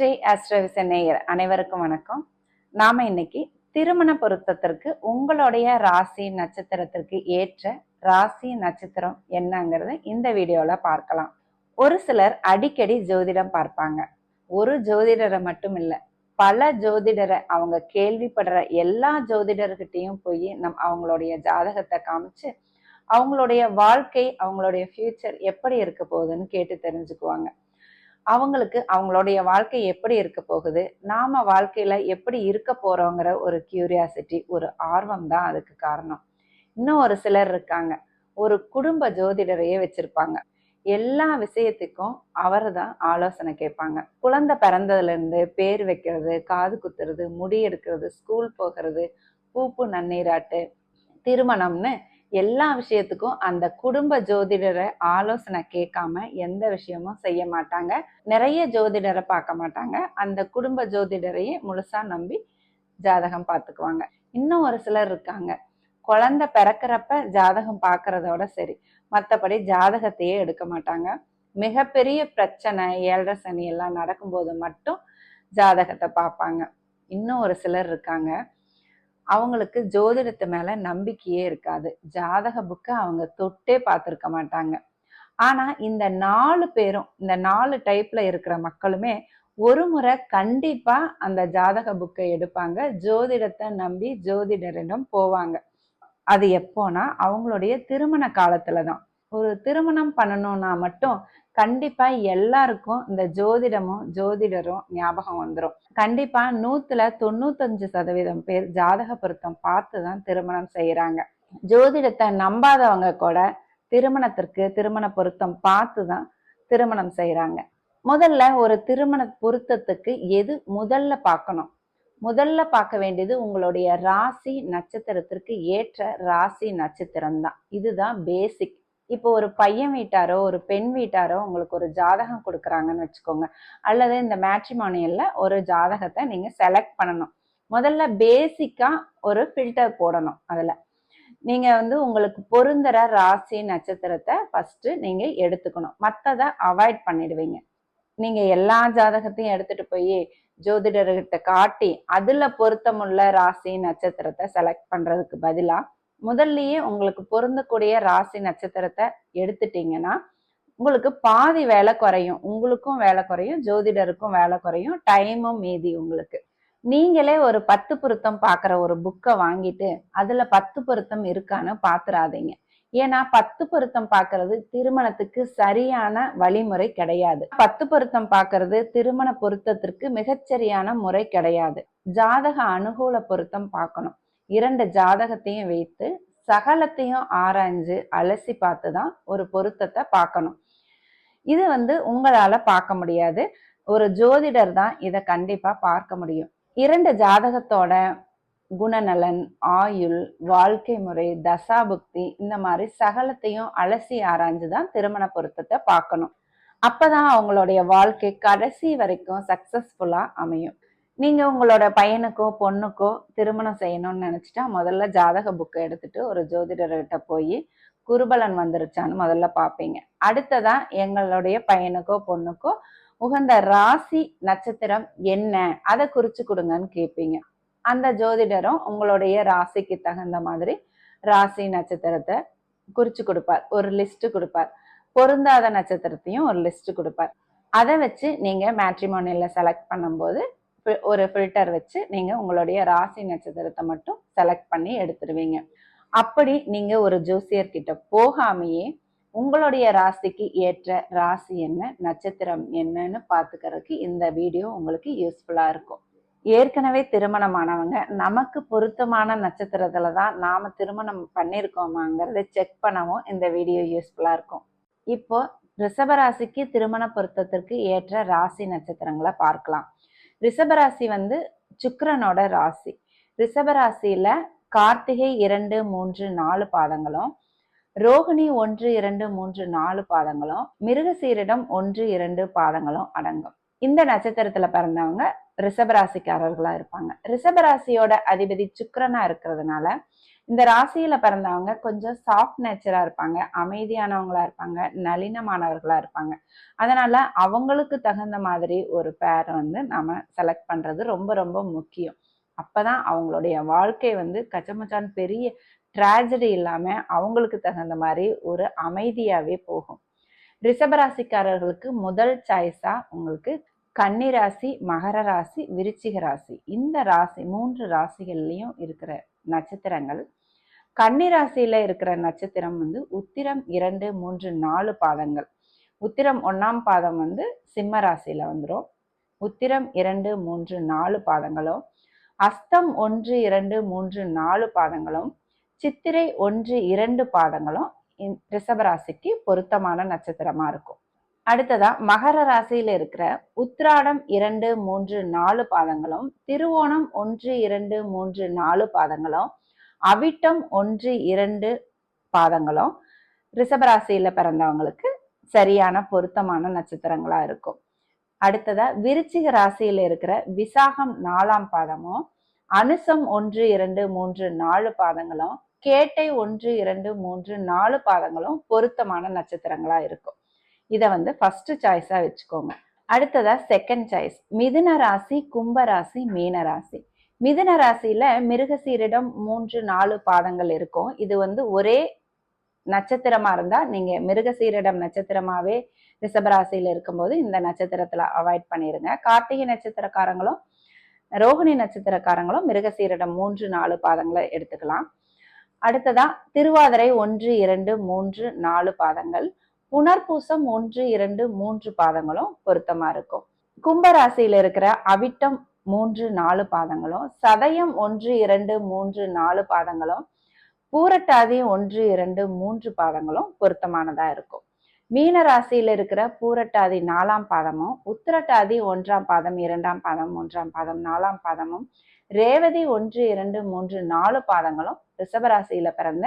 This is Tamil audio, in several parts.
ஸ்ரீ அஸ்ரவிச நேயர் அனைவருக்கும் வணக்கம். நாம இன்னைக்கு திருமண பொருத்தத்திற்கு உங்களுடைய ராசி நட்சத்திரத்திற்கு ஏற்ற ராசி நட்சத்திரம் என்னங்கிறத இந்த வீடியோல பார்க்கலாம். ஒரு சிலர் அடிக்கடி ஜோதிடம் பார்ப்பாங்க. ஒரு ஜோதிடரை மட்டும் இல்லை பல ஜோதிடரை அவங்க கேள்விப்படுற எல்லா ஜோதிடர்கிட்டையும் போய் நம் அவங்களுடைய ஜாதகத்தை காமிச்சு அவங்களுடைய வாழ்க்கை அவங்களுடைய ஃபியூச்சர் எப்படி இருக்க போகுதுன்னு கேட்டு தெரிஞ்சுக்குவாங்க. அவங்களுக்கு அவங்களுடைய வாழ்க்கை எப்படி இருக்க போகுது? நாம வாழ்க்கையில எப்படி இருக்க போறோங்கிற ஒரு கியூரியாசிட்டி ஒரு ஆர்வம் தான் அதுக்கு காரணம். இன்னும் ஒரு சிலர் இருக்காங்க. ஒரு குடும்ப ஜோதிடரையே வச்சிருப்பாங்க. எல்லா விஷயத்துக்கும் அவர் தான் ஆலோசனை கேட்பாங்க. குழந்தை பிறந்ததுலேருந்து பேர் வைக்கிறது காது குத்துறது முடி எடுக்கிறது ஸ்கூல் போகிறது பூப்பு நன்னீராட்டு திருமணம்னு எல்லா விஷயத்துக்கும் அந்த குடும்ப ஜோதிடரை ஆலோசனை கேட்காம எந்த விஷயமும் செய்ய மாட்டாங்க. நிறைய ஜோதிடரை பார்க்க மாட்டாங்க. அந்த குடும்ப ஜோதிடரையே முழுசா நம்பி ஜாதகம் பார்த்துக்குவாங்க. இன்னும் ஒரு சிலர் இருக்காங்க. குழந்தை பிறக்கிறப்ப ஜாதகம் பார்க்கறதோட சரி. மற்றபடி ஜாதகத்தையே எடுக்க மாட்டாங்க. மிகப்பெரிய பிரச்சனை ஏழரை சனி எல்லாம் நடக்கும்போது மட்டும் ஜாதகத்தை பார்ப்பாங்க. இன்னும் ஒரு சிலர் இருக்காங்க. அவங்களுக்கு ஜோதிடத்து மேல நம்பிக்கையே இருக்காது. ஜாதக புக்கை அவங்க தொட்டே பார்த்துருக்க மாட்டாங்க. ஆனா இந்த நாலு பேரும் இந்த நாலு டைப்ல இருக்கிற மக்களுமே ஒரு முறை கண்டிப்பா அந்த ஜாதக புக்கை எடுப்பாங்க. ஜோதிடத்தை நம்பி ஜோதிடரிடம் போவாங்க. அது எப்போனா அவங்களுடைய திருமண காலத்துல தான். ஒரு திருமணம் பண்ணணும்னா மட்டும் கண்டிப்பா எல்லாருக்கும் இந்த ஜோதிடமும் ஜோதிடரும் ஞாபகம் வந்துடும் கண்டிப்பா நூத்துல தொண்ணூத்தஞ்சு சதவீதம் பேர் ஜாதக பொருத்தம் பார்த்து தான் திருமணம் செய்யறாங்க ஜோதிடத்தை நம்பாதவங்க கூட திருமணத்திற்கு திருமண பொருத்தம் பார்த்து தான் திருமணம் செய்யறாங்க முதல்ல ஒரு திருமண பொருத்தத்துக்கு எது முதல்ல பார்க்கணும்? முதல்ல பார்க்க வேண்டியது உங்களுடைய ராசி நட்சத்திரத்திற்கு ஏற்ற ராசி நட்சத்திரம் தான் இதுதான் பேசிக் இப்போ ஒரு பையன் வீட்டாரோ ஒரு பெண் வீட்டாரோ உங்களுக்கு ஒரு ஜாதகம் கொடுக்குறாங்கன்னு வச்சுக்கோங்க. அல்லது இந்த மேட்ரிமானியல்ல ஒரு ஜாதகத்தை நீங்க செலக்ட் பண்ணணும். முதல்ல பேசிக்கா ஒரு ஃபில்டர் போடணும் அதுல. நீங்க வந்து உங்களுக்கு பொருந்துற ராசி நட்சத்திரத்தை ஃபர்ஸ்ட் நீங்க எடுத்துக்கணும். மற்றதை அவாய்ட் பண்ணிடுவீங்க. நீங்க எல்லா ஜாதகத்தையும் எடுத்துட்டு போய் ஜோதிடர்கிட்ட காட்டி அதுல பொருத்தமுள்ள ராசி நட்சத்திரத்தை செலக்ட் பண்றதுக்கு பதிலாக முதல்லயே உங்களுக்கு பொருந்தக்கூடிய ராசி நட்சத்திரத்தை எடுத்துட்டீங்கன்னா உங்களுக்கு பாதி வேலை குறையும். உங்களுக்கும் வேலை குறையும். ஜோதிடருக்கும் வேலை குறையும். டைமும் மீதி உங்களுக்கு. நீங்களே ஒரு பத்து பொருத்தம் பார்க்குற ஒரு புக்கை வாங்கிட்டு அதுல பத்து பொருத்தம் இருக்கான்னு பாத்துறாதீங்க. ஏன்னா பத்து பொருத்தம் பார்க்கறது திருமணத்துக்கு சரியான வழிமுறை கிடையாது. பத்து பொருத்தம் பார்க்கறது திருமண பொருத்தத்திற்கு மிகச்சரியான முறை கிடையாது. ஜாதக அனுகூல பொருத்தம் பார்க்கணும். இரண்டு ஜாதகத்தையும் வைத்து சகலத்தையும் ஆராய்ஞ்சு அலசி பார்த்து தான் ஒரு பொருத்தத்தை பார்க்கணும். இது வந்து உங்களால பார்க்க முடியாது. ஒரு ஜோதிடர் தான் இதை கண்டிப்பா பார்க்க முடியும். இரண்டு ஜாதகத்தோட குணநலன் ஆயுள் வாழ்க்கை முறை தசாபுக்தி இந்த மாதிரி சகலத்தையும் அலசி ஆராய்ஞ்சு தான் திருமண பொருத்தத்தை பார்க்கணும். அப்பதான் அவங்களுடைய வாழ்க்கை கடைசி வரைக்கும் சக்சஸ்ஃபுல்லா அமையும். நீங்கள் உங்களோட பையனுக்கோ பொண்ணுக்கோ திருமணம் செய்யணும்னு நினச்சிட்டா முதல்ல ஜாதக புக்கை எடுத்துட்டு ஒரு ஜோதிடர்கிட்ட போய் குருபலன் வந்துருச்சான்னு முதல்ல பார்ப்பீங்க அடுத்ததா எங்களுடைய பையனுக்கோ பொண்ணுக்கோ உகந்த ராசி நட்சத்திரம் என்ன? அதை குறிச்சு கொடுங்கன்னு கேட்பீங்க அந்த ஜோதிடரும் உங்களுடைய ராசிக்கு தகுந்த மாதிரி ராசி நட்சத்திரத்தை குறிச்சு கொடுப்பார். ஒரு லிஸ்ட் கொடுப்பார். பொருந்தாத நட்சத்திரத்தையும் ஒரு லிஸ்ட் கொடுப்பார். அதை வச்சு நீங்க மேட்ரிமோனியில் செலக்ட் பண்ணும்போது ஒரு ஃபில்டர் வச்சு நீங்கள் உங்களுடைய ராசி நட்சத்திரத்தை மட்டும் செலக்ட் பண்ணி எடுத்துருவீங்க. அப்படி நீங்கள் ஒரு ஜோசியர் கிட்ட போகாமையே உங்களுடைய ராசிக்கு ஏற்ற ராசி என்ன நட்சத்திரம் என்னன்னு பார்த்துக்கிறதுக்கு இந்த வீடியோ உங்களுக்கு யூஸ்ஃபுல்லாக இருக்கும். ஏற்கனவே திருமணமானவங்க நமக்கு பொருத்தமான நட்சத்திரத்துல தான் நாம திருமணம் பண்ணியிருக்கோமாங்கிறத செக் பண்ணவும் இந்த வீடியோ யூஸ்ஃபுல்லாக இருக்கும். இப்போ ரிஷபராசிக்கு திருமண பொருத்தத்திற்கு ஏற்ற ராசி நட்சத்திரங்களை பார்க்கலாம். ரிஷபராசி வந்து சுக்கரனோட ராசி. ரிஷபராசியில கார்த்திகை இரண்டு மூன்று நாலு பாதங்களும் ரோகிணி ஒன்று இரண்டு மூன்று நாலு பாதங்களும் மிருகசீரிடம் ஒன்று இரண்டு பாதங்களும் அடங்கும். இந்த நட்சத்திரத்துல பிறந்தவங்க ரிஷபராசிக்காரர்களா இருப்பாங்க. ரிஷபராசியோட அதிபதி சுக்கரனா இருக்கிறதுனால இந்த ராசியில பிறந்தவங்க கொஞ்சம் சாஃப்ட் நேச்சரா இருப்பாங்க அமைதியானவங்களா இருப்பாங்க நளினமானவர்களா இருப்பாங்க. அதனால அவங்களுக்கு தகுந்த மாதிரி ஒரு பேர் வந்து நாம செலக்ட் பண்றது ரொம்ப ரொம்ப முக்கியம். அப்பதான் அவங்களுடைய வாழ்க்கை வந்து கச்சமச்சான் பெரிய ட்ராஜடி இல்லாம அவங்களுக்கு தகுந்த மாதிரி ஒரு அமைதியாவே போகும். ரிஷபராசிக்காரர்களுக்கு முதல் சாய்ஸா உங்களுக்கு கன்னிராசி மகர ராசி விருச்சிக ராசி. இந்த ராசி மூன்று ராசிகள்லையும் இருக்கிற நட்சத்திரங்கள் கன்னிராசியில இருக்கிற நட்சத்திரம் வந்து உத்திரம் இரண்டு மூன்று நாலு பாதங்கள். உத்திரம் ஒன்னாம் பாதம் வந்து சிம்ம ராசியில வந்துடும் உத்திரம் இரண்டு மூன்று நாலு பாதங்களும் அஸ்தம் ஒன்று இரண்டு மூன்று நாலு பாதங்களும் சித்திரை ஒன்று இரண்டு பாதங்களும் ரிஷபராசிக்கு பொருத்தமான நட்சத்திரமா இருக்கும். அடுத்ததா மகர ராசியில இருக்கிற உத்ராடம் இரண்டு மூன்று நாலு பாதங்களும் திருவோணம் ஒன்று இரண்டு மூன்று நாலு பாதங்களும் அவிட்டம் ஒன்று இரண்டு பாதங்களும் ரிஷபராசியில பிறந்தவங்களுக்கு சரியான பொருத்தமான நட்சத்திரங்களா இருக்கும். அடுத்ததா விருச்சிக ராசியில இருக்கிற விசாகம் நாலாம் பாதமும் அனுசம் ஒன்று இரண்டு மூன்று நாலு பாதங்களும் கேட்டை ஒன்று இரண்டு மூன்று நாலு பாதங்களும் பொருத்தமான நட்சத்திரங்களா இருக்கும். இதை வந்து ஃபர்ஸ்ட் சாய்ஸா வச்சுக்கோங்க. அடுத்ததா செகண்ட் சாய்ஸ் மிதுன ராசி கும்ப ராசி மீன ராசி. மிதுன ராசியில மிருகசீரிடம் மூன்று நாலு பாதங்கள் இருக்கும். இது வந்து ஒரே நட்சத்திரமா இருந்தா நீங்க மிருகசீரிடம் நட்சத்திரமாவே ரிஷபராசியில இருக்கும்போது இந்த நட்சத்திரத்துல அவாய்ட் பண்ணிருங்க. கார்த்திகை நட்சத்திரக்காரங்களும் ரோகிணி நட்சத்திரக்காரங்களும் மிருகசீரிடம் மூன்று நாலு பாதங்களை எடுத்துக்கலாம். அடுத்ததா திருவாதிரை ஒன்று இரண்டு மூன்று நாலு பாதங்கள். புனர்பூசம் ஒன்று இரண்டு மூன்று பாதங்களும் பொருத்தமா இருக்கும். கும்பராசியில இருக்கிற அவிட்டம் மூன்று நாலு பாதங்களும். சதயம் ஒன்று இரண்டு மூன்று நாலு பாதங்களும். பூரட்டாதி ஒன்று இரண்டு மூன்று பாதங்களும் பொருத்தமானதா இருக்கும். மீன ராசியில இருக்கிற பூரட்டாதி நாலாம் பாதமும் உத்திரட்டாதி ஒன்றாம் பாதம் இரண்டாம் பாதம் மூன்றாம் பாதம் நாலாம் பாதமும் ரேவதி ஒன்று இரண்டு மூன்று நாலு பாதங்களும் ரிஷபராசியில பிறந்த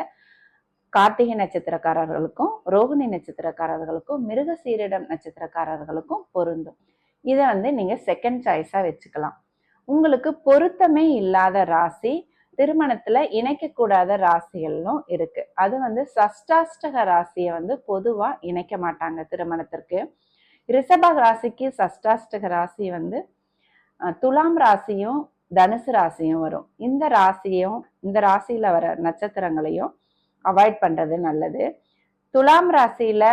கார்த்திகை நட்சத்திரக்காரர்களுக்கும் ரோகிணி நட்சத்திரக்காரர்களுக்கும் மிருகசீரிடம் நட்சத்திரக்காரர்களுக்கும் பொருந்தும். இதை வந்து நீங்க செகண்ட் சாய்ஸா வச்சுக்கலாம். உங்களுக்கு பொருத்தமே இல்லாத ராசி திருமணத்துல இணைக்கக்கூடாத ராசிகளும் இருக்கு. அது வந்து சஷ்டாஷ்டக ராசியை வந்து பொதுவா இணைக்க மாட்டாங்க திருமணத்திற்கு. ரிஷப ராசிக்கு சஷ்டாஷ்டக ராசி வந்து துலாம் ராசியும் தனுசு ராசியும் வரும். இந்த ராசியும் இந்த ராசியில வர நட்சத்திரங்களையும் அவாய்ட் பண்றது நல்லது. துலாம் ராசியில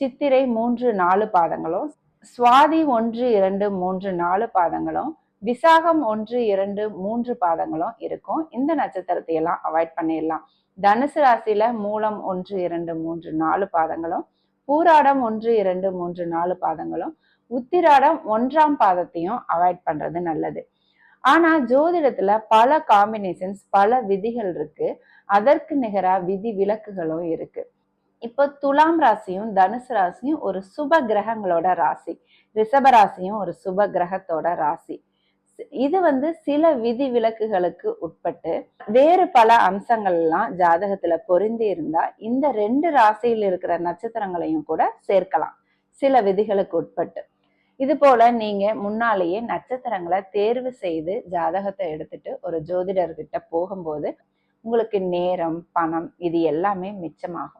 சித்திரை மூன்று நாலு பாதங்களும் சுவாதி ஒன்று இரண்டு மூன்று நாலு பாதங்களும் விசாகம் ஒன்று இரண்டு மூன்று பாதங்களும் இருக்கும். இந்த நட்சத்திரத்தை எல்லாம் அவாய்ட் பண்ணிடலாம். தனுசு ராசியில மூலம் ஒன்று இரண்டு மூன்று நாலு பாதங்களும் பூராடம் ஒன்று இரண்டு மூன்று நாலு பாதங்களும் உத்திராடம் ஒன்றாம் பாதத்தையும் அவாய்ட் பண்றது நல்லது. ஆனா ஜோதிடத்துல பல காம்பினேஷன்ஸ் பல விதிகள் இருக்கு. அதற்கு நிகரா விதி விலக்குகளும் இருக்கு. இப்போ துலாம் ராசியும் தனுசு ராசியும் ஒரு சுப கிரகங்களோட ராசி. ரிஷப ராசியும் ஒரு சுப கிரகத்தோட ராசி. இது வந்து சில விதி விலக்குகளுக்கு உட்பட்டு வேறு பல அம்சங்கள் எல்லாம் ஜாதகத்துல பொருந்தி இருந்தா இந்த ரெண்டு ராசியில் இருக்கிற நட்சத்திரங்களையும் கூட சேர்க்கலாம். சில விதிகளுக்கு உட்பட்டு. இது போல நீங்க முன்னாலேயே நட்சத்திரங்களை தேர்வு செய்து ஜாதகத்தை எடுத்துட்டு ஒரு ஜோதிடர்கிட்ட போகும்போது உங்களுக்கு நேரம் பணம் இது எல்லாமே மிச்சமாகும்.